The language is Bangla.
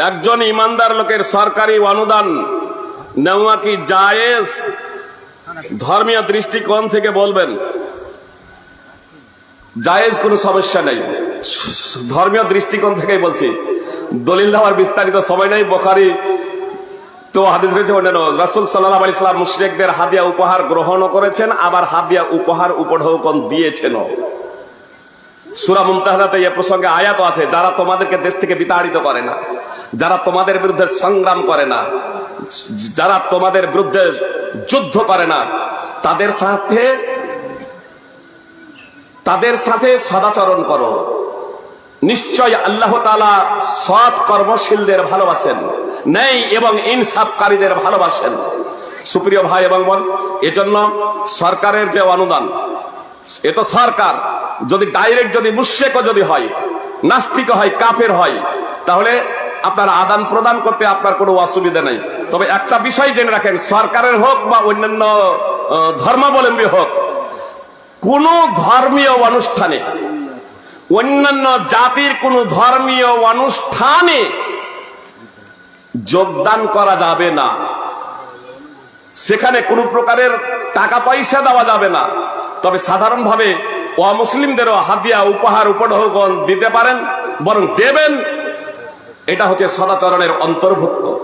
একজন ইমানদার লোকের সরকারি অনুদান নেওয়া কি জায়েজ? ধর্মীয় দৃষ্টিকোণ থেকে বলবেন। জায়েজ কোনো সমস্যা নেই। ধর্মীয় দৃষ্টিকোণ থেকেই বলছি। দলিল দেওয়ার বিস্তারিত সময় নেই। বখারি তো হাদিস রয়েছে অন্যান্য। রাসুল সাল্লাহ আলি ইসলাম মুশরিকদের হাদিয়া উপহার গ্রহণও করেছেন, আবার হাদিয়া উপহার উপঢৌকন দিয়েছেনও। সুরা মুমতাহাতে এ প্রসঙ্গে আয়াত আছে, যারা তোমাদেরকে দেশ থেকে বিতাড়িত করে না, যারা তোমাদের বিরুদ্ধে সংগ্রাম করে না, যারা তোমাদের বিরুদ্ধে যুদ্ধ করে না, তাদের সাথে তাদের সাথে সদাচরণ করো। নিশ্চয় আল্লাহ তালা সৎ কর্মশীলদের ভালোবাসেন নেই এবং ইনসাফকারীদের ভালোবাসেন। সুপ্রিয় ভাই এবং বোন, এজন্য সরকারের যে অনুদান, এ তো সরকার যদি ডাইরেক্ট যদি মুশেকও যদি হয় নাস্তিক হয়, কাফের হয়, তাহলে আপনার আদান প্রদান করতে আপনার কোনো অসুবিধা নেই। তবে একটা বিষয় জেনে রাখেন, সরকারের হোক বা অন্যান্য ধর্মাবলম্বী হোক, কোন ধর্মীয় অনুষ্ঠানে, অন্যান্য জাতির কোন ধর্মীয় অনুষ্ঠানে যোগদান করা যাবে না। সেখানে কোনো প্রকারের টাকা পয়সা দেওয়া যাবে না। তবে সাধারণভাবে অমুসলিমদেরও হাদিয়া উপহার উপঢৌকন দিতে পারেন বরং দেবেন। এটা হচ্ছে সদাচরণের অন্তর্ভুক্ত।